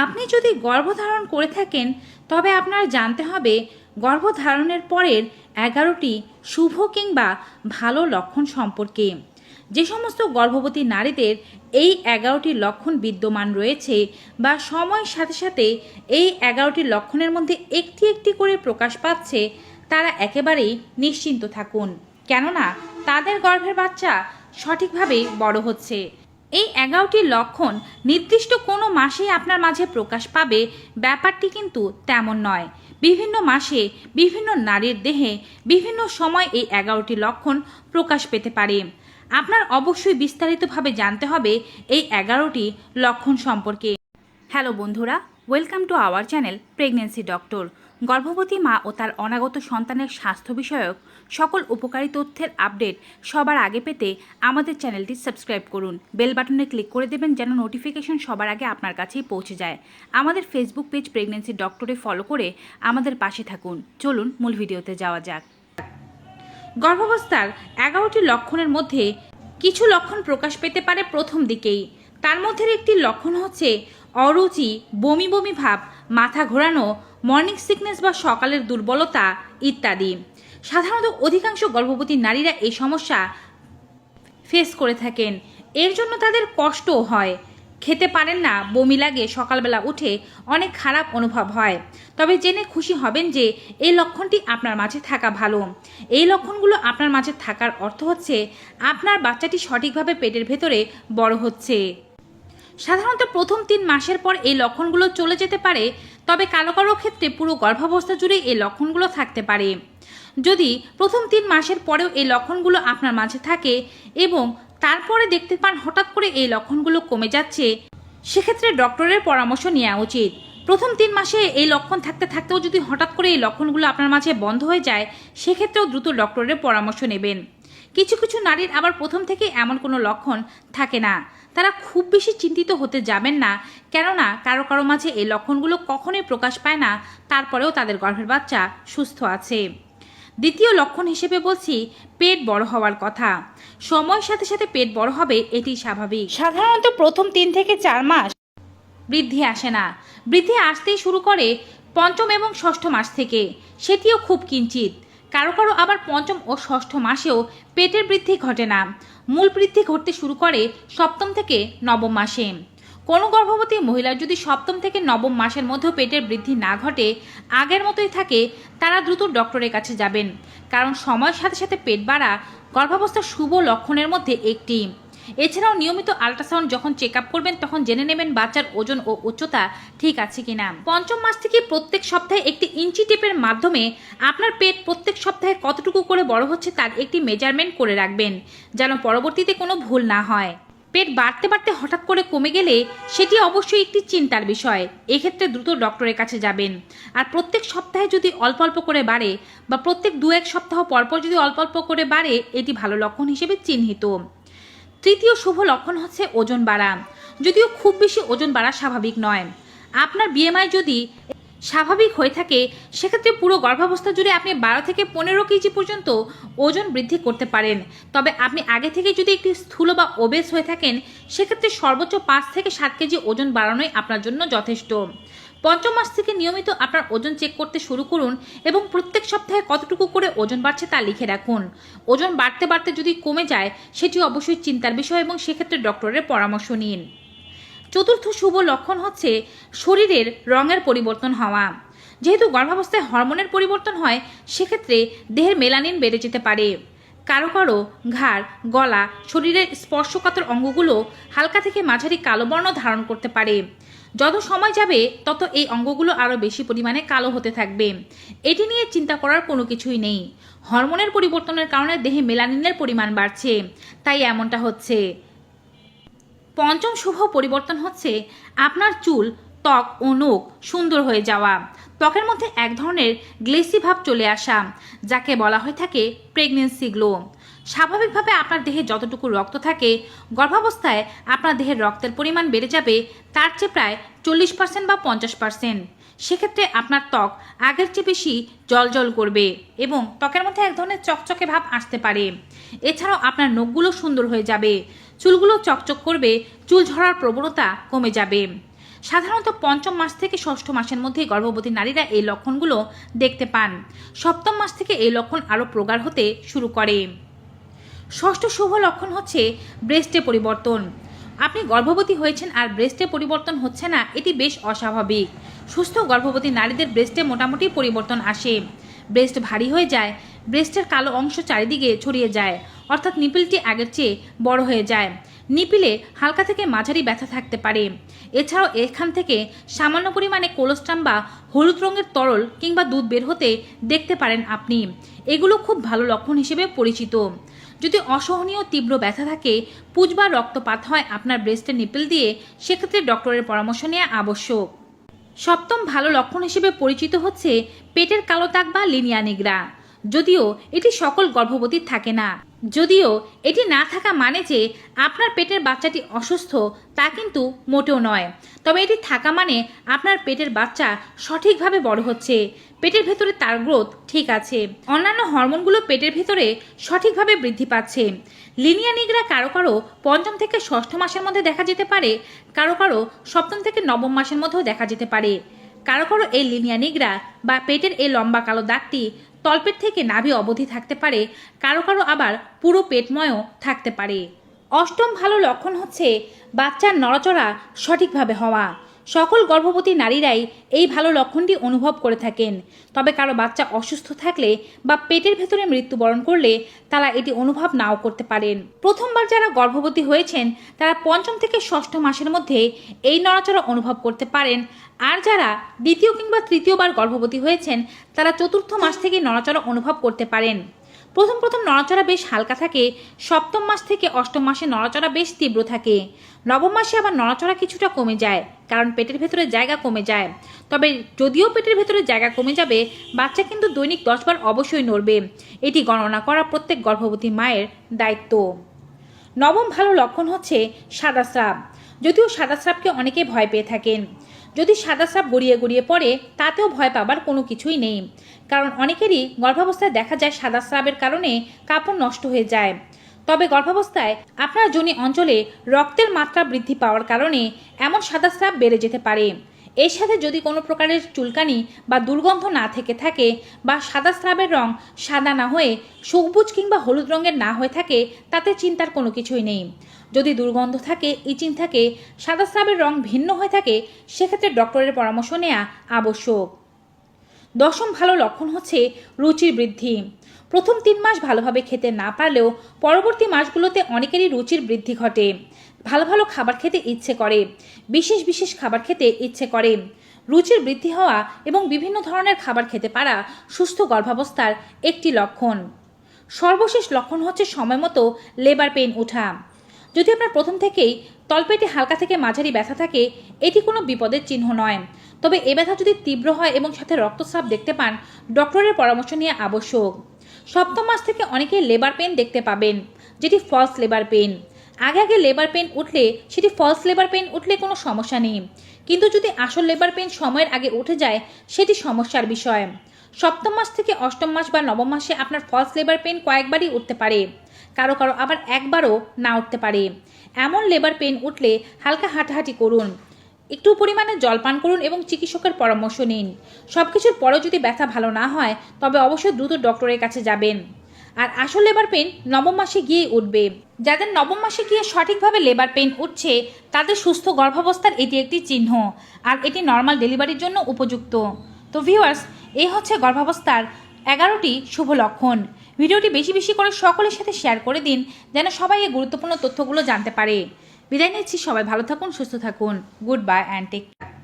আপনি যদি গর্ভধারণ করে থাকেন, তবে আপনার জানতে হবে গর্ভধারণের পরের এগারোটি শুভ কিংবা ভালো লক্ষণ সম্পর্কে। যে সমস্ত গর্ভবতী নারীদের এই এগারোটি লক্ষণ বিদ্যমান রয়েছে বা সময়ের সাথে সাথে এই এগারোটি লক্ষণের মধ্যে একটি একটি করে প্রকাশ পাচ্ছে, তারা একেবারেই নিশ্চিন্ত থাকুন। কেননা, তাদের গর্ভের বাচ্চা সঠিকভাবে বড় হচ্ছে। এই এগারোটি লক্ষণ নির্দিষ্ট কোনো মাসেই আপনার মাঝে প্রকাশ পাবে। ব্যাপারটি কিন্তু তেমন নয়। বিভিন্ন মাসে বিভিন্ন নারীর দেহে বিভিন্ন সময় এই এগারোটি লক্ষণ প্রকাশ পেতে পারে। আপনার অবশ্যই বিস্তারিতভাবে জানতে হবে এই এগারোটি লক্ষণ সম্পর্কে। হ্যালো বন্ধুরা, welcome to our channel pregnancy doctor. গর্ভবতী মা ও তার অনাগত সন্তানের স্বাস্থ্য বিষয়ক সকল উপকারী তথ্যের আপডেট সবার আগে পেতে আমাদের চ্যানেলটি সাবস্ক্রাইব করুন। বেল বাটনে ক্লিক করে দেবেন যেন নোটিফিকেশন সবার আগে আপনার কাছেই পৌঁছে যায়। আমাদের ফেসবুক পেজ প্রেগনেন্সি ডক্টরে ফলো করে আমাদের পাশে থাকুন। চলুন মূল ভিডিওতে যাওয়া যাক। গর্ভাবস্থার এগারোটি লক্ষণের মধ্যে কিছু লক্ষণ প্রকাশ পেতে পারে প্রথম দিকেই। তার মধ্যে একটি লক্ষণ হচ্ছে অরুচি, বমি বমি ভাব, মাথা ঘোরানো মর্নিং সিকনেস বা সকালের দুর্বলতা ইত্যাদি। সাধারণত অধিকাংশ গর্ভবতী নারীরা এই সমস্যা ফেস করে থাকেন। এর জন্য তাদের কষ্টও হয়। খেতে পারেন না, বমি লাগে, সকালবেলা উঠে অনেক খারাপ অনুভব হয়। তবে জেনে খুশি হবেন যে এই লক্ষণটি আপনার মাঝে থাকা ভালো। এই লক্ষণগুলো আপনার মাঝে থাকার অর্থ হচ্ছে আপনার বাচ্চাটি সঠিকভাবে পেটের ভেতরে বড় হচ্ছে। সাধারণত প্রথম তিন মাসের পর এই লক্ষণগুলো চলে যেতে পারে তবে কারও কারও ক্ষেত্রে পুরো গর্ভাবস্থা জুড়ে এই লক্ষণগুলো থাকতে পারে। যদি প্রথম তিন মাসের পরেও এই লক্ষণগুলো আপনার মাঝে থাকে এবং তারপরে দেখতে পান হঠাৎ করে এই লক্ষণগুলো কমে যাচ্ছে, সেক্ষেত্রে ডক্টরের পরামর্শ নেওয়া উচিত। প্রথম তিন মাসে এই লক্ষণ থাকতে থাকতেও যদি হঠাৎ করে এই লক্ষণগুলো আপনার মাঝে বন্ধ হয়ে যায়, সেক্ষেত্রেও দ্রুত ডক্টরের পরামর্শ নেবেন। কিছু কিছু নারীর আবার প্রথম থেকে এমন কোনো লক্ষণ থাকে না। তারা খুব বেশি চিন্তিত হতে যাবেন না। কেননা কারও কারও মাঝে এই লক্ষণগুলো কখনোই প্রকাশ পায় না। তারপরেও তাদের গর্ভের বাচ্চা সুস্থ আছে। দ্বিতীয় লক্ষণ হিসেবে বলছি পেট বড় হওয়ার কথা। সময়ের সাথে সাথে পেট বড় হবে এটি স্বাভাবিক। সাধারণত প্রথম তিন থেকে চার মাস। বৃদ্ধি আসে না। বৃদ্ধি আসতেই শুরু করে পঞ্চম এবং ষষ্ঠ মাস থেকে। সেটিও খুব কিঞ্চিত। কারও কারও আবার পঞ্চম ও ষষ্ঠ মাসেও পেটের বৃদ্ধি ঘটে না। মূল বৃদ্ধি ঘটতে শুরু করে সপ্তম থেকে নবম মাসে। কোনো গর্ভবতী মহিলার যদি সপ্তম থেকে নবম মাসের মধ্যে পেটের বৃদ্ধি না ঘটে, আগের মতোই থাকে, তারা দ্রুত ডক্টরের কাছে যাবেন। কারণ সময়ের সাথে সাথে পেট বাড়া গর্ভাবস্থার শুভ লক্ষণের মধ্যে একটি। এছাড়াও নিয়মিত আল্ট্রাসাউন্ড যখন চেক আপ করবেন, তখন জেনে নেবেন বাচ্চার ওজন ও উচ্চতা ঠিক আছে কিনা। পঞ্চম মাস থেকে প্রত্যেক সপ্তাহে একটি ইঞ্চি টেপের মাধ্যমে আপনার পেট প্রত্যেক সপ্তাহে কতটুকু করে বড় হচ্ছে তার একটি মেজারমেন্ট করে রাখবেন, যেন পরবর্তীতে কোনো ভুল না হয়। পেট বাড়তে বাড়তে হঠাৎ করে কমে গেলে সেটি অবশ্যই একটি চিন্তার বিষয়। এক্ষেত্রে দ্রুত ডক্টরের কাছে যাবেন। আর প্রত্যেক সপ্তাহে যদি অল্প অল্প করে বাড়ে বা প্রত্যেক দু এক সপ্তাহ পরপর যদি অল্প অল্প করে বাড়ে, এটি ভালো লক্ষণ হিসেবে চিহ্নিত। তৃতীয় শুভ লক্ষণ হচ্ছে ওজন বাড়া। যদিও খুব বেশি ওজন বাড়া স্বাভাবিক নয়। আপনার বিএমআই যদি স্বাভাবিক হয়ে থাকে, সেক্ষেত্রে পুরো গর্ভাবস্থা জুড়ে আপনি বারো থেকে পনেরো কেজি পর্যন্ত ওজন বৃদ্ধি করতে পারেন। তবে আপনি আগে থেকে যদি একটি স্থূল বা ওবেস হয়ে থাকেন, সেক্ষেত্রে সর্বোচ্চ পাঁচ থেকে সাত কেজি ওজন বাড়ানোই আপনার জন্য যথেষ্ট। পঞ্চম মাস থেকে নিয়মিত আপনার ওজন চেক করতে শুরু করুন এবং প্রত্যেক সপ্তাহে কতটুকু করে ওজন বাড়ছে তা লিখে রাখুন। ওজন বাড়তে বাড়তে যদি কমে যায়, সেটি অবশ্যই চিন্তার বিষয় এবং সেক্ষেত্রে ডক্টরের পরামর্শ নিন। চতুর্থ শুভ লক্ষণ হচ্ছে শরীরের রঙের পরিবর্তন হওয়া। যেহেতু গর্ভাবস্থায় হরমোনের পরিবর্তন হয়, সেক্ষেত্রে দেহের মেলানিন বেড়ে যেতে পারে। কারও কারও ঘাড়, গলা, শরীরের স্পর্শকাতর অঙ্গগুলো হালকা থেকে মাঝারি কালো বর্ণ ধারণ করতে পারে। যত সময় যাবে, তত এই অঙ্গগুলো আরও বেশি পরিমাণে কালো হতে থাকবে। এটি নিয়ে চিন্তা করার কোনো কিছুই নেই। হরমোনের পরিবর্তনের কারণে দেহে মেলানিনের পরিমাণ বাড়ছে। তাই এমনটা হচ্ছে। পঞ্চম শুভ পরিবর্তন হচ্ছে আপনার চুল, ত্বক ও নখ সুন্দর হয়ে যাওয়া। ত্বকের মধ্যে এক ধরনের গ্লেসি ভাব চলে আসা, যাকে বলা হয়ে থাকে প্রেগনেন্সি গ্লো। স্বাভাবিকভাবে আপনার দেহে যতটুকু রক্ত থাকে, গর্ভাবস্থায় আপনার দেহের রক্তের পরিমাণ বেড়ে যাবে, তার চেয়ে প্রায় চল্লিশ পার্সেন্ট বা পঞ্চাশ পার্সেন্ট সেক্ষেত্রে আপনার ত্বক আগের চেয়ে বেশি জল জল করবে এবং ত্বকের মধ্যে এক ধরনের চকচকে ভাব আসতে পারে। এছাড়াও আপনার নখগুলো সুন্দর হয়ে যাবে, চুলগুলো চকচক করবে, চুল ঝরার প্রবণতা কমে যাবে। সাধারণত পঞ্চম মাস থেকে ষষ্ঠ মাসের মধ্যে গর্ভবতী নারীরা এই লক্ষণগুলো দেখতে পান। সপ্তম মাস থেকে এই লক্ষণ আরও প্রগাঢ় হতে শুরু করে। ষষ্ঠ শুভ লক্ষণ হচ্ছে ব্রেস্টে পরিবর্তন। আপনি গর্ভবতী হয়েছেন আর ব্রেস্টে পরিবর্তন হচ্ছে না, এটি বেশ অস্বাভাবিক। সুস্থ গর্ভবতী নারীদের ব্রেস্টে মোটামুটি পরিবর্তন আসে। ব্রেস্ট ভারী হয়ে যায়, ব্রেস্টের কালো অংশ চারিদিকে ছড়িয়ে যায়, অর্থাৎ নিপিলটি আগের চেয়ে বড় হয়ে যায়। নিপিলে হালকা থেকে মাঝারি ব্যথা থাকতে পারে। এছাড়াও এখান থেকে সামান্য পরিমাণে কোলোস্ট্রাম বা হলুদ রঙের তরল কিংবা দুধ বের হতে দেখতে পারেন আপনি। এগুলো খুব ভালো লক্ষণ হিসেবে পরিচিত। যদি অসহনীয় তীব্র ব্যথা থাকে পুজ বা রক্তপাত হয় আপনার ব্রেস্টের নিপল দিয়ে, সেক্ষেত্রে ডক্টরের পরামর্শ নেওয়া আবশ্যক। সপ্তম ভালো লক্ষণ হিসেবে পরিচিত হচ্ছে পেটের কালো দাগ বা লিনিয়া নিগ্রা যদিও এটি সকল গর্ভবতীর থাকে না। যদিও এটি না থাকা মানে যে আপনার পেটের বাচ্চাটি অসুস্থ, তা কিন্তু মোটেও নয়। তবে এটি থাকা মানে আপনার পেটের বাচ্চা সঠিকভাবে বড় হচ্ছে। পেটের ভেতরে তার গ্রোথ ঠিক আছে। অন্যান্য হরমোনগুলো পেটের ভেতরে সঠিকভাবে বৃদ্ধি পাচ্ছে। লিনিয়া নিগ্রা কারও কারও পঞ্চম থেকে ষষ্ঠ মাসের মধ্যে দেখা যেতে পারে, কারও কারও সপ্তম থেকে নবম মাসের মধ্যেও দেখা যেতে পারে। কারও কারও এই লিনিয়া নিগ্রা বা পেটের এই লম্বা কালো দাগটি তলপেট থেকে নাভি অবধি থাকতে পারে, কারও কারও আবার পুরো পেটময়ও থাকতে পারে। অষ্টম ভালো লক্ষণ হচ্ছে বাচ্চার নড়াচড়া সঠিকভাবে হওয়া। সকল গর্ভবতী নারীরাই এই ভালো লক্ষণটি অনুভব করে থাকেন। তবে কারও বাচ্চা অসুস্থ থাকলে বা পেটের ভেতরে মৃত্যুবরণ করলে তারা এটি অনুভব নাও করতে পারেন। প্রথমবার যারা গর্ভবতী হয়েছেন, তারা পঞ্চম থেকে ষষ্ঠ মাসের মধ্যে এই নড়াচড়া অনুভব করতে পারেন। আর যারা দ্বিতীয় কিংবা তৃতীয়বার গর্ভবতী হয়েছেন, তারা চতুর্থ মাস থেকে নড়াচড়া অনুভব করতে পারেন। প্রথম প্রথম নড়াচড়া বেশ হালকা থাকে, সপ্তম মাস থেকে অষ্টম মাসে নড়াচড়া বেশ তীব্র থাকে। নবম মাসে আবার নড়াচড়া কিছুটা কমে যায়, কারণ পেটের ভেতরে জায়গা কমে যায়। তবে যদিও পেটের ভেতরে জায়গা কমে যাবে, বাচ্চা কিন্তু দৈনিক দশবার অবশ্যই নড়বে। এটি গণনা করা প্রত্যেক গর্ভবতী মায়ের দায়িত্ব। নবম ভালো লক্ষণ হচ্ছে সাদা স্রাব। যদিও সাদা স্রাবকে অনেকে ভয় পেয়ে থাকেন। যদি সাদা স্রাব গড়িয়ে গড়িয়ে পড়ে, তাতেও ভয় পাবার কোনো কিছুই নেই। কারণ অনেকেরই গর্ভাবস্থায় দেখা যায় সাদা স্রাবের কারণে কাপড় নষ্ট হয়ে যায়। তবে গর্ভাবস্থায় আপনার জনি অঞ্চলে রক্তের মাত্রা বৃদ্ধি পাওয়ার কারণে এমন সাদা স্রাব বেড়ে যেতে পারে। এর সাথে যদি কোনো প্রকারের চুলকানি বা দুর্গন্ধ না থেকে থাকে বা সাদা স্রাবের রং সাদা না হয়ে সবুজ কিংবা হলুদ রঙের না হয়ে থাকে, তাতে চিন্তার কোনো কিছুই নেই। যদি দুর্গন্ধ থাকে, ইচিং থাকে, সাদা স্রাবের রং ভিন্ন হয়ে থাকে, সেক্ষেত্রে ডক্টরের পরামর্শ নেওয়া আবশ্যক। দশম ভালো লক্ষণ হচ্ছে রুচির বৃদ্ধি। প্রথম তিন মাস ভালোভাবে খেতে না পারলেও পরবর্তী মাসগুলোতে অনেকেরই রুচির বৃদ্ধি ঘটে। ভালো ভালো খাবার খেতে ইচ্ছে করে, বিশেষ বিশেষ খাবার খেতে ইচ্ছে করে। রুচির বৃদ্ধি হওয়া এবং বিভিন্ন ধরনের খাবার খেতে পারা সুস্থ গর্ভাবস্থার একটি লক্ষণ। সর্বশেষ লক্ষণ হচ্ছে সময় মতো লেবার পেইন ওঠা। যদি আপনার প্রথম থেকেই তলপেটে হালকা থেকে মাঝারি ব্যথা থাকে, এটি কোনো বিপদের চিহ্ন নয়। তবে এ ব্যথা যদি তীব্র হয় এবং সাথে রক্তস্রাব দেখতে পান, ডক্টরের পরামর্শ নিয়ে আবশ্যক। সপ্তম মাস থেকে অনেকে লেবার পেন দেখতে পাবেন, যেটি ফলস লেবার পেন। আগে আগে লেবার পেন উঠলে, সেটি ফলস লেবার পেন উঠলে কোনো সমস্যা নেই। কিন্তু যদি আসল লেবার পেন সময়ের আগে উঠে যায়, সেটি সমস্যার বিষয়। সপ্তম মাস থেকে অষ্টম মাস বা নবম মাসে আপনার ফলস লেবার পেন কয়েকবারই উঠতে পারে। কারও কারও আবার একবারও না উঠতে পারে। এমন লেবার পেন উঠলে হালকা হাঁটাহাঁটি করুন। একটু পরিমাণে জল পান করুন এবং চিকিৎসকের পরামর্শ নিন। সব কিছুর পরেও যদি ব্যথা ভালো না হয়, তবে অবশ্যই দ্রুত ডক্টরের কাছে যাবেন। আর আসল লেবার পেন নবম মাসে গিয়ে উঠবে। যাদের নবম মাসে গিয়ে সঠিকভাবে লেবার পেন উঠছে, তাদের সুস্থ গর্ভাবস্থার এটি একটি চিহ্ন, আর এটি নর্মাল ডেলিভারির জন্য উপযুক্ত। তো ভিউয়ার্স, এই হচ্ছে গর্ভাবস্থার এগারোটি শুভ লক্ষণ। ভিডিওটি বেশি বেশি করে সকলের সাথে শেয়ার করে দিন, যেন সবাই এই গুরুত্বপূর্ণ তথ্যগুলো জানতে পারে। বিদায় নিচ্ছি, সবাই ভালো থাকুন, সুস্থ থাকুন। Good bye and take